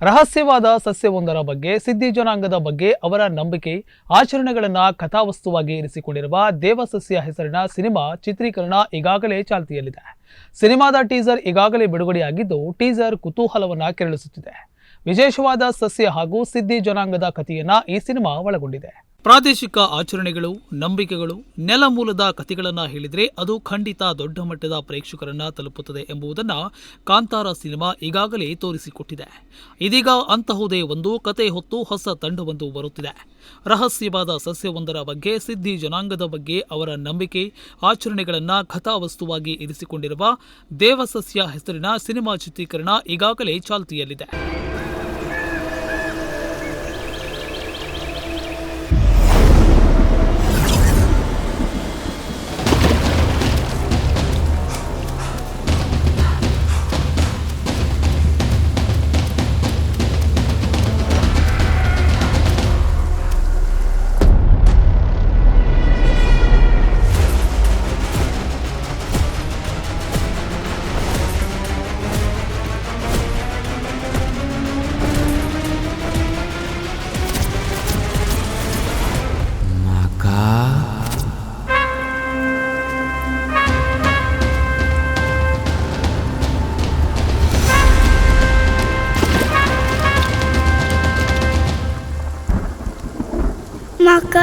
ರಹಸ್ಯವಾದ ಸಸ್ಯವೊಂದರ ಬಗ್ಗೆ, ಸಿದ್ಧಿ ಜನಾಂಗದ ಬಗ್ಗೆ, ಅವರ ನಂಬಿಕೆ, ಆಚರಣೆಗಳನ್ನು ಕಥಾವಸ್ತುವಾಗಿ ಇರಿಸಿಕೊಂಡಿರುವ ದೇವಸಸ್ಯ ಹೆಸರಿನ ಸಿನಿಮಾ ಚಿತ್ರೀಕರಣ ಈಗಾಗಲೇ ಚಾಲ್ತಿಯಲ್ಲಿದೆ. ಸಿನಿಮಾದ ಟೀಸರ್ ಈಗಾಗಲೇ ಬಿಡುಗಡೆಯಾಗಿದ್ದು, ಟೀಸರ್ ಕುತೂಹಲವನ್ನು ಕೆರಳಿಸುತ್ತಿದೆ. ವಿಶೇಷವಾದ ಸಸ್ಯ ಹಾಗೂ ಸಿದ್ಧಿ ಜನಾಂಗದ ಕಥೆಯನ್ನ ಈ ಸಿನಿಮಾ ಒಳಗೊಂಡಿದೆ. ಪ್ರಾದೇಶಿಕ ಆಚರಣೆಗಳು, ನಂಬಿಕೆಗಳು ನೆಲಮೂಲದ ಕಥೆಗಳನ್ನು ಹೇಳಿದರೆ ಅದು ಖಂಡಿತ ದೊಡ್ಡ ಮಟ್ಟದ ಪ್ರೇಕ್ಷಕರನ್ನು ತಲುಪುತ್ತದೆ ಎಂಬುದನ್ನು ಕಾಂತಾರ ಸಿನಿಮಾ ಈಗಾಗಲೇ ತೋರಿಸಿಕೊಟ್ಟಿದೆ. ಇದೀಗ ಅಂತಹುದೇ ಒಂದು ಕತೆ ಹೊತ್ತು ಹೊಸ ತಂಡವೊಂದು ಬರುತ್ತಿದೆ. ರಹಸ್ಯವಾದ ಸಸ್ಯವೊಂದರ ಬಗ್ಗೆ, ಸಿದ್ಧಿ ಜನಾಂಗದ ಬಗ್ಗೆ, ಅವರ ನಂಬಿಕೆ, ಆಚರಣೆಗಳನ್ನು ಕಥಾವಸ್ತುವಾಗಿ ಇರಿಸಿಕೊಂಡಿರುವ ದೇವಸಸ್ಯ ಹೆಸರಿನ ಸಿನಿಮಾ ಚಿತ್ರೀಕರಣ ಈಗಾಗಲೇ ಚಾಲ್ತಿಯಲ್ಲಿದೆ. ಮಗ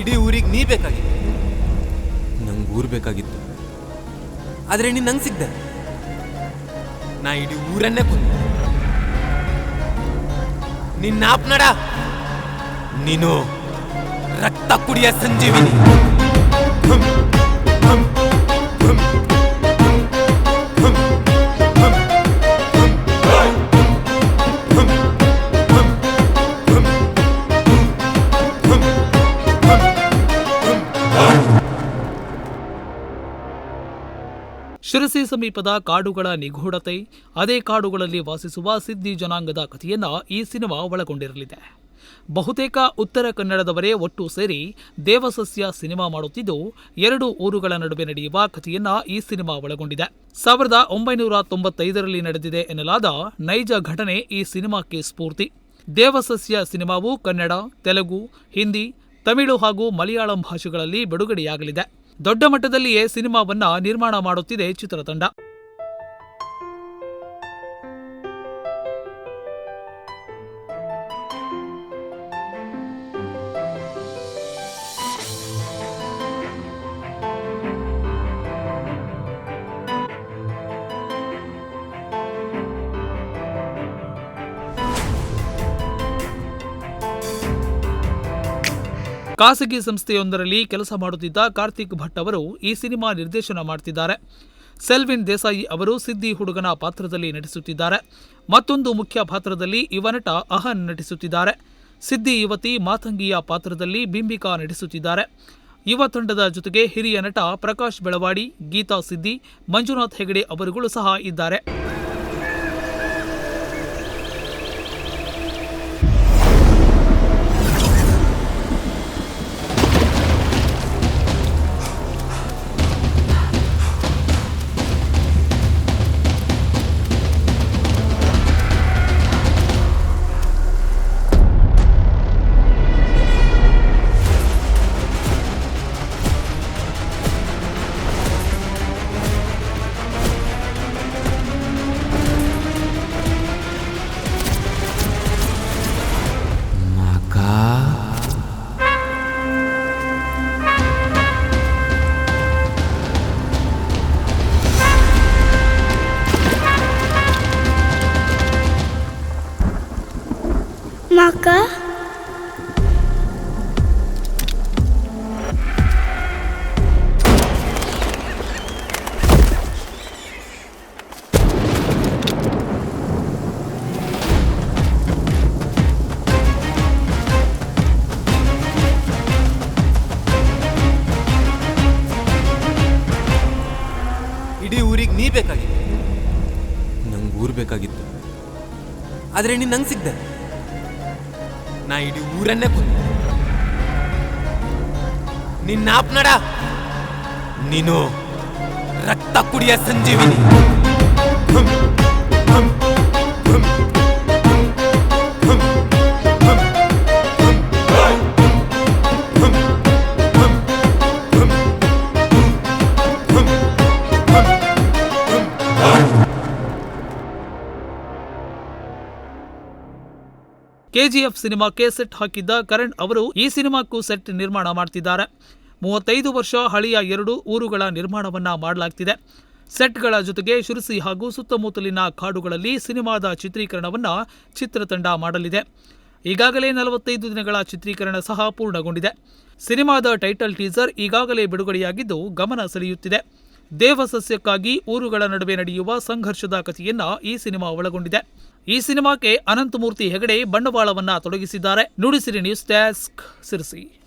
ಇಡೀ ಊರಿಗೆ ನೀ ಬೇಕಾಗಿತ್ತು. ನಂಗೆ ಊರು ಬೇಕಾಗಿತ್ತು. ಆದರೆ ನೀನು ನಂಗೆ ಸಿಗ್ದೆ ನಾ ಇಡೀ ಊರನ್ನೇ ಕೊಂದು ನಿನ್ನ ನಡ ನೀನು ರಕ್ತ ಕುಡಿಯ ಸಂಜೀವಿನಿ ಶಿರಸಿ ಸಮೀಪದ ಕಾಡುಗಳ ನಿಗೂಢತೆ, ಅದೇ ಕಾಡುಗಳಲ್ಲಿ ವಾಸಿಸುವ ಸಿದ್ದಿ ಜನಾಂಗದ ಕಥೆಯನ್ನ ಈ ಸಿನಿಮಾ ಒಳಗೊಂಡಿರಲಿದೆ. ಬಹುತೇಕ ಉತ್ತರ ಕನ್ನಡದವರೇ ಒಟ್ಟು ಸೇರಿ ದೇವಸಸ್ಯ ಸಿನಿಮಾ ಮಾಡುತ್ತಿದ್ದು, ಎರಡು ಊರುಗಳ ನಡುವೆ ನಡೆಯುವ ಕಥೆಯನ್ನ ಈ ಸಿನಿಮಾ ಒಳಗೊಂಡಿದೆ. ಸಾವಿರದ ಒಂಬೈನೂರ ತೊಂಬತ್ತೈದರಲ್ಲಿ ನಡೆದಿದೆ ಎನ್ನಲಾದ ನೈಜ ಘಟನೆ ಈ ಸಿನಿಮಾಕ್ಕೆ ಸ್ಫೂರ್ತಿ. ದೇವಸಸ್ಯ ಸಿನಿಮಾವು ಕನ್ನಡ, ತೆಲುಗು, ಹಿಂದಿ, ತಮಿಳು ಹಾಗೂ ಮಲಯಾಳಂ ಭಾಷೆಗಳಲ್ಲಿ ಬಿಡುಗಡೆಯಾಗಲಿದೆ. ದೊಡ್ಡ ಮಟ್ಟದಲ್ಲಿಯೇ ಸಿನಿಮಾವನ್ನ ನಿರ್ಮಾಣ ಮಾಡುತ್ತಿದೆ ಚಿತ್ರತಂಡ. ಖಾಸಗಿ ಸಂಸ್ಥೆಯೊಂದರಲ್ಲಿ ಕೆಲಸ ಮಾಡುತ್ತಿದ್ದ ಕಾರ್ತಿಕ್ ಭಟ್ ಅವರು ಈ ಸಿನಿಮಾ ನಿರ್ದೇಶನ ಮಾಡ್ತಿದ್ದಾರೆ. ಸೆಲ್ವಿನ್ ದೇಸಾಯಿ ಅವರು ಸಿದ್ದಿ ಹುಡುಗನ ಪಾತ್ರದಲ್ಲಿ ನಟಿಸುತ್ತಿದ್ದಾರೆ. ಮತ್ತೊಂದು ಮುಖ್ಯ ಪಾತ್ರದಲ್ಲಿ ಯುವ ನಟ ಅಹನ್ ನಟಿಸುತ್ತಿದ್ದಾರೆ. ಸಿದ್ದಿ ಯುವತಿ ಮಾತಂಗಿಯ ಪಾತ್ರದಲ್ಲಿ ಬಿಂಬಿಕಾ ನಟಿಸುತ್ತಿದ್ದಾರೆ. ಯುವ ತಂಡದ ಜೊತೆಗೆ ಹಿರಿಯ ನಟ ಪ್ರಕಾಶ್ ಬೆಳವಾಡಿ, ಗೀತಾ ಸಿದ್ದಿ, ಮಂಜುನಾಥ್ ಹೆಗಡೆ ಅವರುಗಳು ಸಹ ಇದ್ದಾರೆ. ಅಕ್ಕ ಇಡೀ ಊರಿಗೆ ನೀ ಬೇಕಾಗಿತ್ತು. ನಂಗೆ ಊರು ಬೇಕಾಗಿತ್ತು. ಆದರೆ ನೀನು ನಂಗೆ ಸಿಗ್ದೆ. నా ఇడి ఊరన్నే నిన్న ఆపనడా? నేను రక్త కుడియ సంజీవిని ಕೆಜಿಎಫ್ ಸಿನಿಮಾಕ್ಕೆ ಸೆಟ್ ಹಾಕಿದ್ದ ಕರಣ್ ಅವರು ಈ ಸಿನಿಮಾಕ್ಕೂ ಸೆಟ್ ನಿರ್ಮಾಣ ಮಾಡ್ತಿದ್ದಾರೆ. ಮೂವತ್ತೈದು ವರ್ಷ ಹಳೆಯ ಎರಡು ಊರುಗಳ ನಿರ್ಮಾಣವನ್ನ ಮಾಡಲಾಗ್ತಿದೆ. ಸೆಟ್ಗಳ ಜೊತೆಗೆ ಶಿರಸಿ ಹಾಗೂ ಸುತ್ತಮುತ್ತಲಿನ ಕಾಡುಗಳಲ್ಲಿ ಸಿನಿಮಾದ ಚಿತ್ರೀಕರಣವನ್ನು ಚಿತ್ರತಂಡ ಮಾಡಲಿದೆ. ಈಗಾಗಲೇ ನಲವತ್ತೈದು ದಿನಗಳ ಚಿತ್ರೀಕರಣ ಸಹ ಪೂರ್ಣಗೊಂಡಿದೆ. ಸಿನಿಮಾದ ಟೈಟಲ್ ಟೀಸರ್ ಈಗಾಗಲೇ ಬಿಡುಗಡೆಯಾಗಿದ್ದು ಗಮನ ಸೆಳೆಯುತ್ತಿದೆ. ದೇವಸಸ್ಯಕ್ಕಾಗಿ ಊರುಗಳ ನಡುವೆ ನಡೆಯುವ ಸಂಘರ್ಷದ ಕಥೆಯನ್ನ ಈ ಸಿನಿಮಾ ಒಳಗೊಂಡಿದೆ. ಈ ಸಿನಿಮಾಕ್ಕೆ ಅನಂತಮೂರ್ತಿ ಹೆಗಡೆ ಬಂಡವಾಳವನ್ನ ತೊಡಗಿಸಿದ್ದಾರೆ. Nudisiri news desk Sirsi.